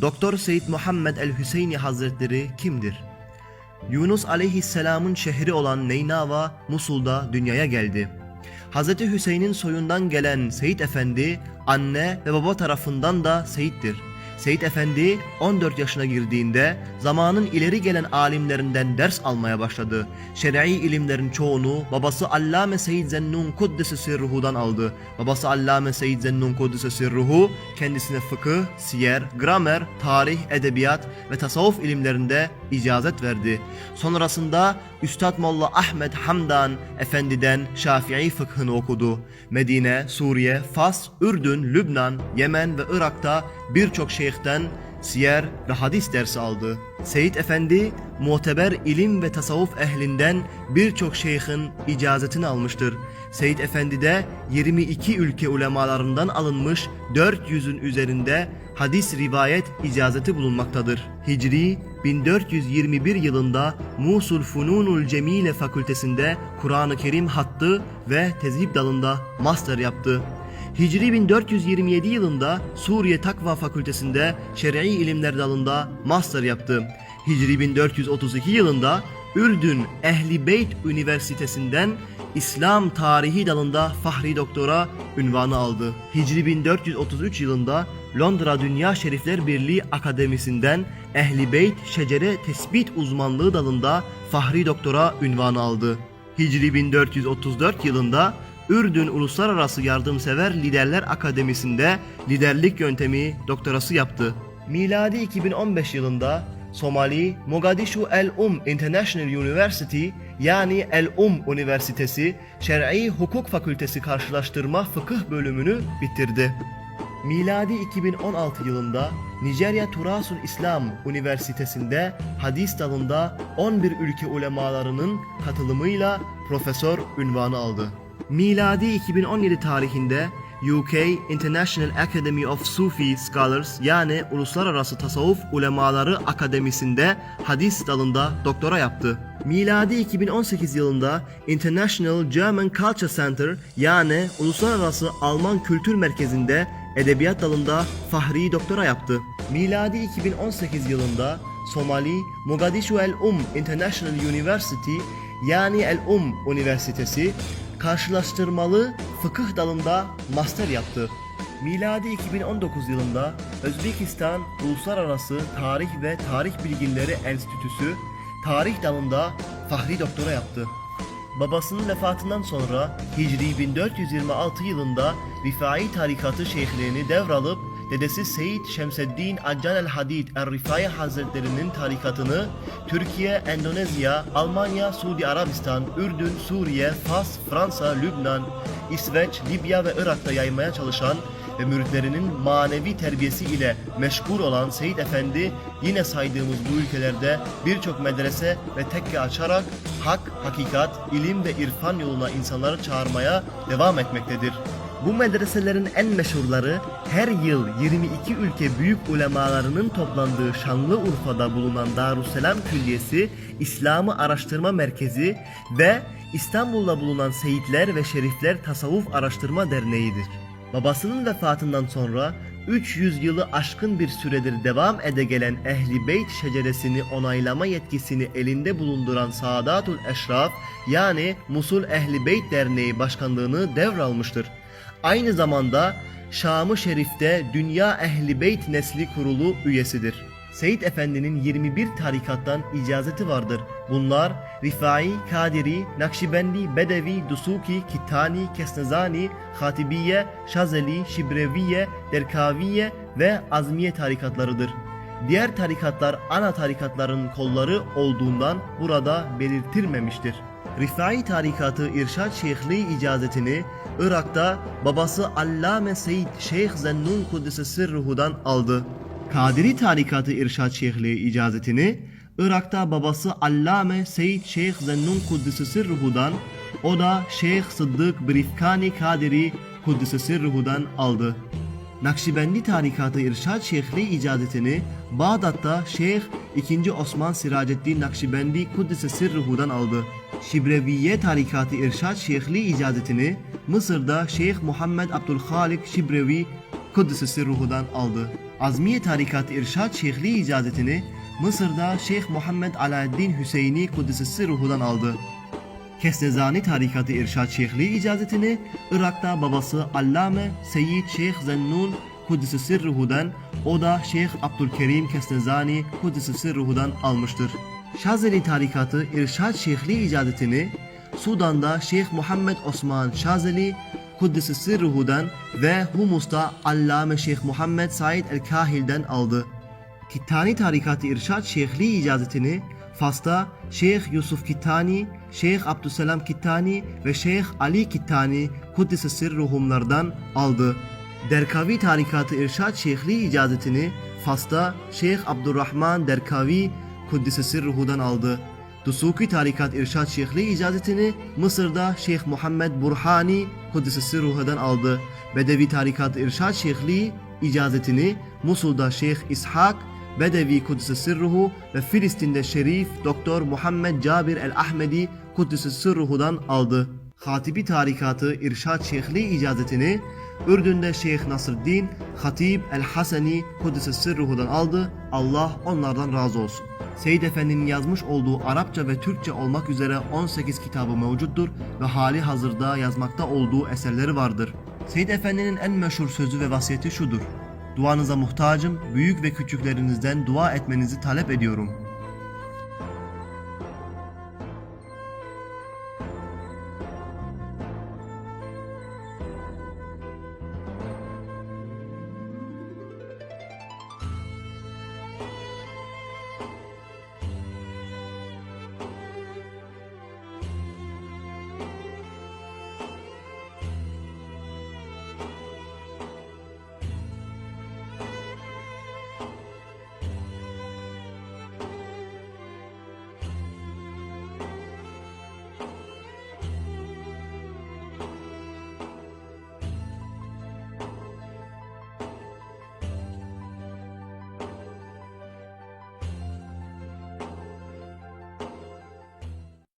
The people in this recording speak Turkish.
Doktor Seyyid Muhammed el-Hüseyni Hazretleri kimdir? Yunus aleyhisselamın şehri olan Neynava, Musul'da dünyaya geldi. Hz. Hüseyin'in soyundan gelen Seyit Efendi, anne ve baba tarafından da Seyit'tir. Seyit Efendi 14 yaşına girdiğinde zamanın ileri gelen alimlerinden ders almaya başladı. Şer'i ilimlerin çoğunu babası Allame Seyyid Zennun Kuddesi Sirruhu'dan aldı. Babası Allame Seyyid Zennun Kuddesi Sirruhu kendisine fıkıh, siyer, gramer, tarih, edebiyat ve tasavvuf ilimlerinde icazet verdi. Sonrasında Üstad Molla Ahmet Hamdan Efendi'den Şafii fıkhını okudu. Medine, Suriye, Fas, Ürdün, Lübnan, Yemen ve Irak'ta birçok şeyhten siyer ve hadis dersi aldı. Seyit Efendi muteber ilim ve tasavvuf ehlinden birçok şeyhin icazetini almıştır. Seyit Efendi de 22 ülke ulemalarından alınmış 400'ün üzerinde hadis rivayet icazeti bulunmaktadır. Hicri 1421 yılında Musul Fununul Cemile Fakültesinde Kur'an-ı Kerim hattı ve tezhip dalında master yaptı. Hicri 1427 yılında Suriye Takva Fakültesinde Şer'i İlimler dalında master yaptı. Hicri 1432 yılında Ürdün Ehli Beyt Üniversitesi'nden İslam tarihi dalında Fahri Doktora ünvanı aldı. Hicri 1433 yılında Londra Dünya Şerifler Birliği Akademisi'nden Ehli Beyt Şecere Tespit Uzmanlığı dalında Fahri Doktora ünvanı aldı. Hicri 1434 yılında Ürdün Uluslararası Yardımsever Liderler Akademisi'nde liderlik yöntemi doktorası yaptı. Miladi 2015 yılında Somali Mogadishu El Um International University yani El Um Üniversitesi Şer'i Hukuk Fakültesi Karşılaştırma Fıkıh bölümünü bitirdi. Miladi 2016 yılında Nijerya Turasul İslam Üniversitesi'nde hadis dalında 11 ülke ulemalarının katılımıyla profesör ünvanı aldı. Miladi 2017 tarihinde UK International Academy of Sufi Scholars yani Uluslararası Tasavvuf Ulemaları Akademisi'nde hadis dalında doktora yaptı. Miladi 2018 yılında International German Culture Center yani Uluslararası Alman Kültür Merkezi'nde edebiyat dalında fahri doktora yaptı. Miladi 2018 yılında Somali Mogadishu El Um International University yani El Um Üniversitesi karşılaştırmalı fıkıh dalında master yaptı. Miladi 2019 yılında Özbekistan Uluslararası Tarih ve Tarih Bilginleri Enstitüsü tarih dalında fahri doktora yaptı. Babasının vefatından sonra Hicri 1426 yılında Rifai tarikatı şeyhliğini devralıp dedesi Seyyid Şemseddin Accan el Hadid er Rifai Hazretlerinin tarikatını Türkiye, Endonezya, Almanya, Suudi Arabistan, Ürdün, Suriye, Fas, Fransa, Lübnan, İsveç, Libya ve Irak'ta yaymaya çalışan ve müritlerinin manevi terbiyesi ile meşgul olan Seyyid Efendi yine saydığımız bu ülkelerde birçok medrese ve tekke açarak hak, hakikat, ilim ve irfan yoluna insanları çağırmaya devam etmektedir. Bu medreselerin en meşhurları her yıl 22 ülke büyük ulemalarının toplandığı Şanlıurfa'da bulunan Darüsselam Külliyesi, İslam'ı Araştırma Merkezi ve İstanbul'da bulunan Seyitler ve Şerifler Tasavvuf Araştırma Derneği'dir. Babasının vefatından sonra 300 yılı aşkın bir süredir devam ede gelen Ehli Beyt şeceresini onaylama yetkisini elinde bulunduran Saadatul Eşraf yani Musul Ehli Beyt Derneği başkanlığını devralmıştır. Aynı zamanda Şam-ı Şerif'te Dünya Ehli Beyt Nesli Kurulu üyesidir. Seyyid Efendi'nin 21 tarikattan icazeti vardır. Bunlar Rifai, Kadiri, Nakşibendi, Bedevi, Dusuki, Kitani, Kesnezani, Hatibiye, Şazeli, Şibreviye, Derkaviye ve Azmiye tarikatlarıdır. Diğer tarikatlar ana tarikatların kolları olduğundan burada belirtilmemiştir. Rifai tarikatı İrşad Şeyhliği icazetini Irak'ta babası Allame Seyyid Şeyh Zennun Kuddise Sirruhu'dan aldı. Kadiri tarikatı İrşad Şeyhliği icazetini Irak'ta babası Allame Seyyid Şeyh Zennun Kuddise Sirruhu'dan o da Şeyh Sıddık Brifkani Kadiri Kuddise Sirruhu'dan aldı. Nakşibendi tarikatı İrşad Şeyhliği icazetini Bağdat'ta Şeyh 2. Osman Siraceddin Nakşibendi Kuddise Sirruhu'dan aldı. Şibreviye tarikatı İrşad Şeyhliği icazetini Mısır'da Şeyh Muhammed Abdülhalik Şibrevi Kuddise Sirruhu'dan aldı. Azmiye Tarikatı İrşad Şeyhliği icazetini Mısır'da Şeyh Muhammed Alaaddin Hüseyini Kuddisesi ruhudan aldı. Kesnezani Tarikatı İrşad Şeyhliği icazetini Irak'ta babası Allame Seyyid Şeyh Zennun Kuddisi Sirruhu'dan o da Şeyh Abdülkerim Kesnezani Kuddisi Sirruhu'dan almıştır. Şazeli Tarikatı İrşad Şeyhliği icazetini Sudan'da Şeyh Muhammed Osman Şazeli Kuddisi Sirruhu'dan ve Humus'ta Allame Şeyh Muhammed Said el-Kahil'den aldı. Kittani Tarikatı İrşad Şeyhliği icazetini Fas'ta Şeyh Yusuf Kittani, Şeyh Abdüsselam Kittani ve Şeyh Ali Kittani Kuddise Sirruhumlardan aldı. Derkavi Tarikatı İrşad Şeyhliği icazetini Fas'ta Şeyh Abdurrahman Derkavi Kuddise Sirruhu'dan aldı. Dusuki Tarikat İrşad Şeyhliği icazetini Mısır'da Şeyh Muhammed Burhani Kuddise Sirruhu'dan aldı. Bedevi Tarikat İrşad Şeyhliği icazetini Musul'da Şeyh İshak Bedevi Kuddise Sirruhu ve Filistin'de Şerif Doktor Muhammed Cabir el-Ahmedi Kuddise Sirruhu'dan aldı. Hatibi Tarikatı İrşad Şeyhliği icazetini Ürdün'de Şeyh Nasreddin Hatib el-Haseni Kuddise Sirruhu'dan aldı. Allah onlardan razı olsun. Seyyid Efendi'nin yazmış olduğu Arapça ve Türkçe olmak üzere 18 kitabı mevcuttur ve hali hazırda yazmakta olduğu eserleri vardır. Seyyid Efendi'nin en meşhur sözü ve vasiyeti şudur. Duanıza muhtacım, büyük ve küçüklerinizden dua etmenizi talep ediyorum.